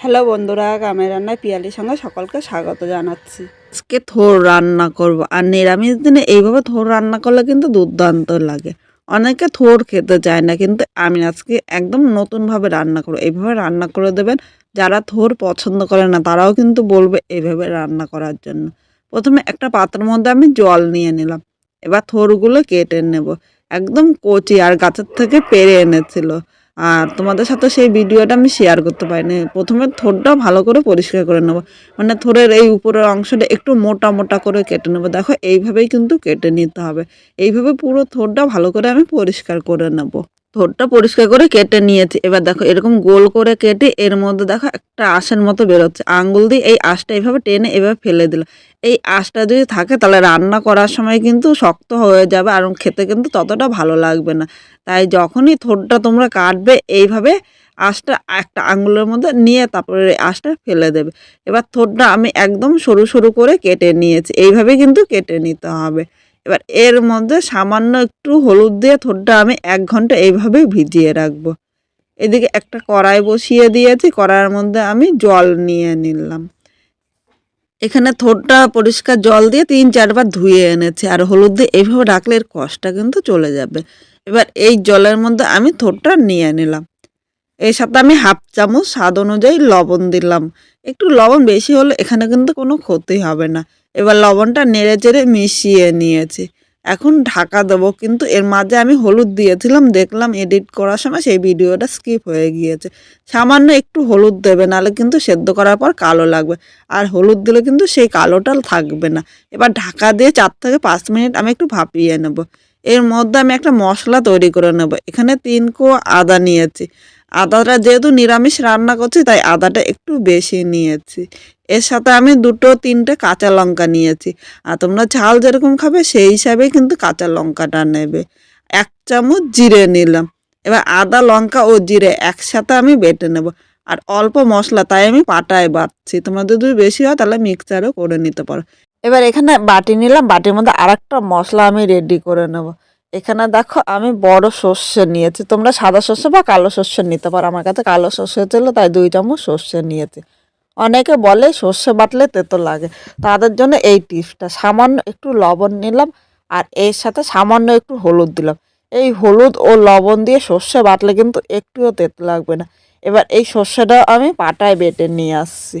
Hello বন্ধুরা, গ্রামের রান্নায় পিয়ালির সঙ্গে সকলকে স্বাগত জানাচ্ছি। আজকে থোর রান্না করব। আর নিরামিষ দিনে এইভাবে থোর রান্না করলে কিন্তু দুর্দান্ত লাগে। অনেকে থোর খেতে চায় না, কিন্তু আমি আজকে একদম নতুনভাবে রান্না করব। এইভাবে রান্না করে দেবেন, যারা থোর পছন্দ করে না, তারাও কিন্তু বলবে এইভাবে রান্না করার জন্য। প্রথমে একটা পাত্রের মধ্যে আমি জল নিয়ে নিলাম। এবার থোরগুলো কেটে নেব। একদম কচি আর গাছের থেকে পেরে এনেছিল। আর তোমাদের সাথে সেই ভিডিওটা আমি শেয়ার করতে পারিনি। প্রথমে থোরটা ভালো করে পরিষ্কার করে নেব। মানে থোরের এই উপরের অংশটা একটু মোটা মোটা করে কেটে নেব। দেখো, এইভাবেই কিন্তু কেটে নিতে হবে। এইভাবে পুরো থোরটা ভালো করে আমি পরিষ্কার করে নেব। থোরটা পরিষ্কার করে কেটে নিয়েছি। এবার দেখো, এরকম গোল করে কেটে এর মধ্যে দেখো একটা আঁশের মতো বেরোচ্ছে। আঙ্গুল দিয়ে এই আঁশটা এইভাবে টেনে এভাবে ফেলে দিল। এই আঁশটা যদি থাকে তাহলে রান্না করার সময় কিন্তু শক্ত হয়ে যাবে আর খেতে কিন্তু ততটা ভালো লাগবে না। তাই যখনই থোরটা তোমরা কাটবে, এইভাবে আঁশটা একটা আঙুলের মধ্যে নিয়ে তারপরে আঁশটা ফেলে দেবে। এবার থোরটা আমি একদম সরু সরু করে কেটে নিয়েছি। এইভাবে কিন্তু কেটে নিতে হবে। এবার এর মধ্যে সামান্য একটু হলুদ দিয়ে থোরটা আমি এক ঘণ্টা এইভাবেই ভিজিয়ে রাখব। এদিকে একটা কড়াই বসিয়ে দিয়েছি, কড়াইয়ের মধ্যে আমি জল নিয়ে নিলাম। এখানে থোরটা পরিষ্কার জল দিয়ে তিন চারবার ধুয়ে এনেছি, আর হলুদ দিয়ে এইভাবে রাখলে এর কষটা কিন্তু চলে যাবে। এবার এই জলের মধ্যে আমি থোরটা নিয়ে নিলাম। এর সাথে আমি হাফ চামচ স্বাদ অনুযায়ী লবণ দিলাম। একটু লবণ বেশি হলে এখানে কিন্তু কোনো ক্ষতি হবে না। এবার লবণটা নেড়ে চেড়ে মিশিয়ে নিয়েছি। এখন ঢাকা দেবো, কিন্তু এর মাঝে আমি হলুদ দিয়েছিলাম, দেখলাম এডিট করার সময় সেই ভিডিওটা স্কিপ হয়ে গিয়েছে। সামান্য একটু হলুদ দেবে, নাহলে কিন্তু সেদ্ধ করার পর কালো লাগবে। আর হলুদ দিলে কিন্তু সেই কালোটা থাকবে না। এবার ঢাকা দিয়ে চার থেকে পাঁচ মিনিট আমি একটু ভাপিয়ে নেব। এর মধ্যে আমি একটা মশলা তৈরি করে নেব। এখানে তিন কো আদা নিয়েছি। আদাটা যেহেতু নিরামিষ রান্না করছি, তাই আদাটা একটু বেশি নিয়েছি। এর সাথে আমি দুটো তিনটে কাঁচা লঙ্কা নিয়েছি। আর তোমরা ঝাল যেরকম খাবে, সেই হিসাবে কিন্তু কাঁচা লঙ্কাটা নেবে। এক চামচ জিরে নিলাম। এবার আদা, লঙ্কা ও জিরে একসাথে আমি বেটে নেব। আর অল্প মশলা, তাই আমি পাটায় বাটছি। তোমাদের যদি বেশি হয়, তাহলে মিক্সারও করে নিতে পারো। এবার এখানে বাটি নিলাম। বাটির মধ্যে আর একটা মশলা আমি রেডি করে নেব। এখানে দেখো আমি বড় সর্ষে নিয়েছি। তোমরা সাদা সর্ষে বা কালো সর্ষে নিতে পারো। আমার কাছে কালো সর্ষে ছিল, তাই দুই চামচ সর্ষে নিয়েছি। অনেকে বলে সর্ষে বাটলে তেতো লাগে। তাদের জন্য এই টিপসটা, সামান্য একটু লবণ নিলাম আর এর সাথে সামান্য একটু হলুদ দিলাম। এই হলুদ ও লবণ দিয়ে সর্ষে বাটলে কিন্তু একটুও তেতো লাগবে না। এবার এই সর্ষেটা আমি পাটায় বেটে নিয়ে আসছি।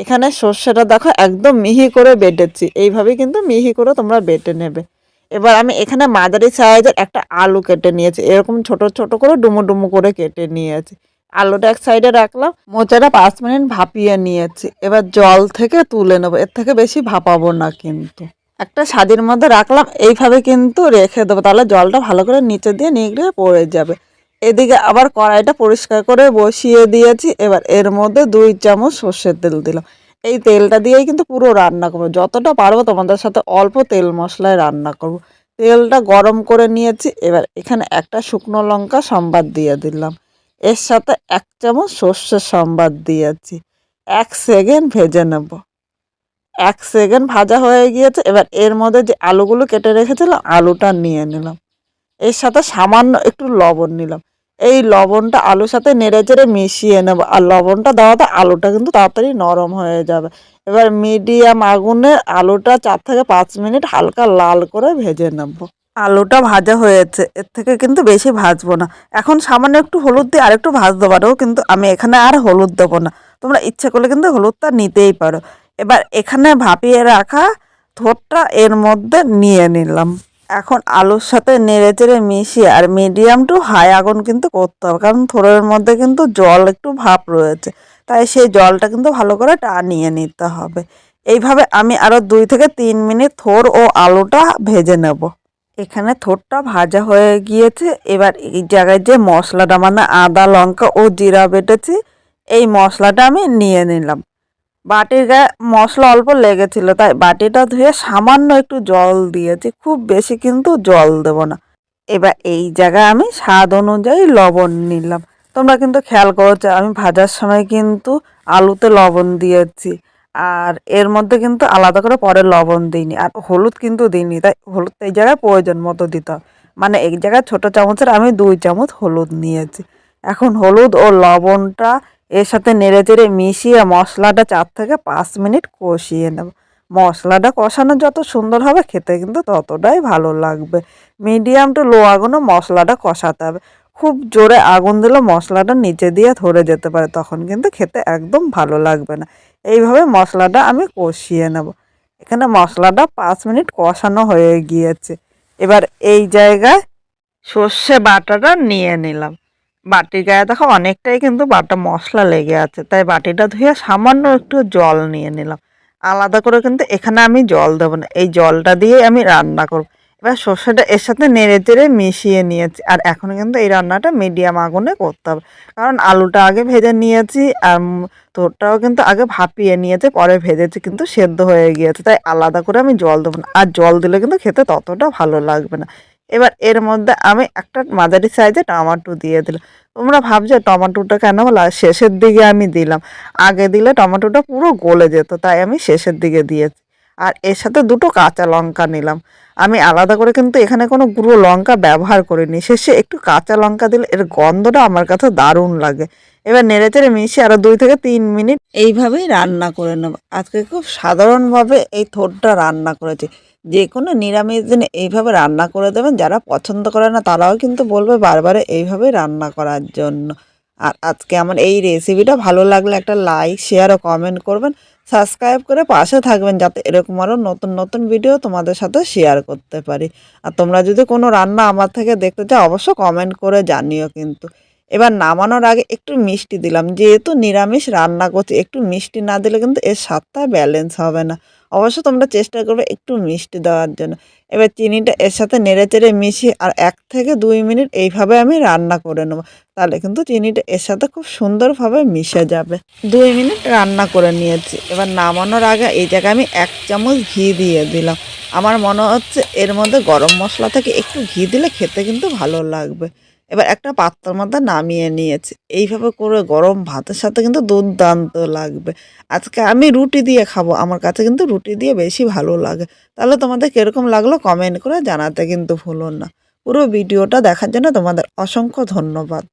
এখানে সর্ষেটা দেখো একদম মিহি করে বেটেছি। এইভাবে কিন্তু মিহি করে তোমরা বেটে নেবে। এবার আমি এখানে মাঝারি সাইজের একটা আলু কেটে নিয়েছি। এরকম ছোট ছোট করে ডুমো ডুমো করে কেটে নিয়েছি। আলুটা এক সাইডে রাখলাম, মোচাটা পাঁচ মিনিট ভাপিয়ে নিয়েছি। এবার জল থেকে তুলে নেব, এর থেকে বেশি ভাপাবো না কিন্তু। একটা স্বাদের মধ্যে রাখলাম, এইভাবে কিন্তু রেখে দেবো, তাহলে জলটা ভালো করে নিচে দিয়ে নিগড়ে পড়ে যাবে। এদিকে আবার কড়াইটা পরিষ্কার করে বসিয়ে দিয়েছি, এবার এর মধ্যে দুই চামচ সর্ষের তেল দিলাম। এই তেলটা দিয়েই কিন্তু পুরো রান্না করব। যতটা পারব তোমাদের সাথে অল্প তেল মশলায় রান্না করব। তেলটা গরম করে নিয়েছি, এবার এখানে একটা শুকনো লঙ্কা সম্বাদ দিয়ে দিলাম। এর সাথে এক চামচ সর্ষের সম্বাদ দিয়েছি। এক সেকেন্ড ভেজে নেব। এক সেকেন্ড ভাজা হয়ে গিয়েছে, এবার এর মধ্যে যে আলুগুলো কেটে রেখেছিলাম, আলুটা নিয়ে নিলাম। এর সাথে সামান্য একটু লবণ নিলাম। এই লবণটা আলুর সাথে নেড়ে চেড়ে মিশিয়ে নেব। আর লবণটা দেওয়াতে আলুটা কিন্তু তাড়াতাড়ি নরম হয়ে যাবে। এবার মিডিয়াম আগুনে আলুটা চার থেকে পাঁচ মিনিট হালকা লাল করে ভেজে নেব। আলুটা ভাজা হয়েছে, এর থেকে কিন্তু বেশি ভাজবো না। এখন সামান্য একটু হলুদ দিয়ে আরেকটু ভাজতে পারো, কিন্তু আমি এখানে আর হলুদ দেবো না। তোমরা ইচ্ছে করলে কিন্তু হলুদটা নিতেই পারো। এবার এখানে ভাপিয়ে রাখা থোরটা এর মধ্যে নিয়ে নিলাম। এখন আলুর সাথে নেড়ে চেড়ে মিশিয়ে আর মিডিয়াম টু হাই আগুন কিন্তু করতে হবে। কারণ থোড়ের মধ্যে কিন্তু জল একটু ভাপ রয়েছে। তাই সেই জলটা কিন্তু ভালো করে টানিয়ে নিতে হবে। এইভাবে আমি আরও দুই থেকে তিন মিনিট থোর ও আলুটা ভেজে নেব। এখানে থোরটা ভাজা হয়ে গিয়েছে। এবার এই জায়গায় যে মশলাটা মানে আদা, লঙ্কা ও জিরা বেটেছি, এই মশলাটা আমি নিয়ে নিলাম। বাটির গায়ে মশলা অল্প লেগেছিল, তাই বাটিটা ধুয়ে সামান্য একটু জল দিয়েছি। খুব বেশি কিন্তু জল দেব না। এবার এই জায়গায় আমি স্বাদ অনুযায়ী লবণ নিলাম। তোমরা কিন্তু খেয়াল করেছ, আমি ভাজার সময় কিন্তু আলুতে লবণ দিয়েছি, আর এর মধ্যে কিন্তু আলাদা করে পরে লবণ দিইনি, আর হলুদ কিন্তু দিইনি, তাই হলুদ এই জায়গায় প্রয়োজন মতো দিতে মানে এক জায়গায় ছোটো চামচের আমি দুই চামচ হলুদ নিয়েছি। এখন হলুদ ও লবণটা এর সাথে নেড়ে চেড়ে মিশিয়ে মশলাটা চার থেকে পাঁচ মিনিট কষিয়ে নেব। মশলাটা কষানো যত সুন্দর হবে খেতে কিন্তু ততটাই ভালো লাগবে। মিডিয়াম টু লো আগুনে মশলাটা কষাতে হবে। খুব জোরে আগুন দিলে মশলাটা নিচে দিয়ে ধরে যেতে পারে, তখন কিন্তু খেতে একদম ভালো লাগবে না। এইভাবে মশলাটা আমি কষিয়ে নেব। এখানে মশলাটা পাঁচ মিনিট কষানো হয়ে গিয়েছে। এবার এই জায়গায় সর্ষে বাটাটা নিয়ে নিলাম। বাটির গায়ে দেখো অনেকটাই কিন্তু বাটা মশলা লেগে আছে। তাই বাটিটা ধুয়ে সামান্য একটু জল নিয়ে নিলাম। আলাদা করে কিন্তু এখানে আমি জল দেবো না। এই জলটা দিয়ে আমি রান্না করব। এবার সর্ষেটা এর সাথে নেড়ে চেড়ে মিশিয়ে নিয়েছি। আর এখন কিন্তু এই রান্নাটা মিডিয়াম আগুনে করতে হবে। কারণ আলুটা আগে ভেজে নিয়েছি আর তোরটাও কিন্তু আগে ভাপিয়ে নিয়েছে, পরে ভেজেছি কিন্তু সেদ্ধ হয়ে গিয়েছে। তাই আলাদা করে আমি জল দেবো না। আর জল দিলে কিন্তু খেতে ততটা ভালো লাগবে না। এবার এর মধ্যে আমি একটা মাঝারি সাইজে টমাটো দিয়ে দিলাম। তোমরা ভাবছ টমাটোটা কেন শেষের দিকে আমি দিলাম। আগে দিলে টমাটোটা পুরো গলে যেত, তাই আমি শেষের দিকে দিয়েছি। আর এর সাথে দুটো কাঁচা লঙ্কা নিলাম। আমি আলাদা করে কিন্তু এখানে কোনো গুঁড়ো লঙ্কা ব্যবহার করিনি। শেষে একটু কাঁচা লঙ্কা দিলে এর গন্ধটা আমার কাছে দারুণ লাগে। এবার নেড়েচেড়ে মিশিয়ে আরও দুই থেকে তিন মিনিট এইভাবেই রান্না করে নেব। আজকে খুব সাধারণভাবে এই থোরটা রান্না করেছি। যে কোনো নিরামিষ দিনে এইভাবে রান্না করে দেবেন, যারা পছন্দ করে না তারাও কিন্তু বলবে বারবার এইভাবেই রান্না করার জন্য। আর আজকে আমার এই রেসিপিটা ভালো লাগলে একটা লাইক শেয়ার ও কমেন্ট করবেন। সাবস্ক্রাইব করে পাশে থাকবেন যাতে এরকম আরও নতুন নতুন ভিডিও তোমাদের সাথে শেয়ার করতে পারি। আর তোমরা যদি কোনো রান্না আমার থেকে দেখতে চাও, অবশ্য কমেন্ট করে জানিও কিন্তু। এবার নামানোর আগে একটু মিষ্টি দিলাম। যেহেতু নিরামিষ, রান্না করছি, একটু মিষ্টি না দিলে কিন্তু এর স্বাদটা ব্যালেন্স হবে না। অবশ্য তোমরা চেষ্টা করবে একটু মিষ্টি দেওয়ার জন্য। এবার চিনিটা এর সাথে নেড়ে চেড়ে মিশিয়ে আর এক থেকে দুই মিনিট এইভাবে আমি রান্না করে নেব। তাহলে কিন্তু চিনিটা এর সাথে খুব সুন্দরভাবে মিশে যাবে। দুই মিনিট রান্না করে নিয়েছি। এবার নামানোর আগে এই জায়গায় আমি এক চামচ ঘি দিয়ে দিলাম। আমার মনে হচ্ছে এর মধ্যে গরম মশলা থেকে একটু ঘি দিলে খেতে কিন্তু ভালো লাগবে। এবার একটা পাত্রের মধ্যে নামিয়ে নিয়েছি। এইভাবে করে গরম ভাতের সাথে কিন্তু দুর্দান্ত লাগবে। আজকে আমি রুটি দিয়ে খাব, আমার কাছে কিন্তু রুটি দিয়ে বেশি ভালো লাগে। তাহলে তোমাদের কীরকম লাগল কমেন্ট করে জানাতে কিন্তু ভুলো না। পুরো ভিডিওটা দেখার জন্য তোমাদের অসংখ্য ধন্যবাদ।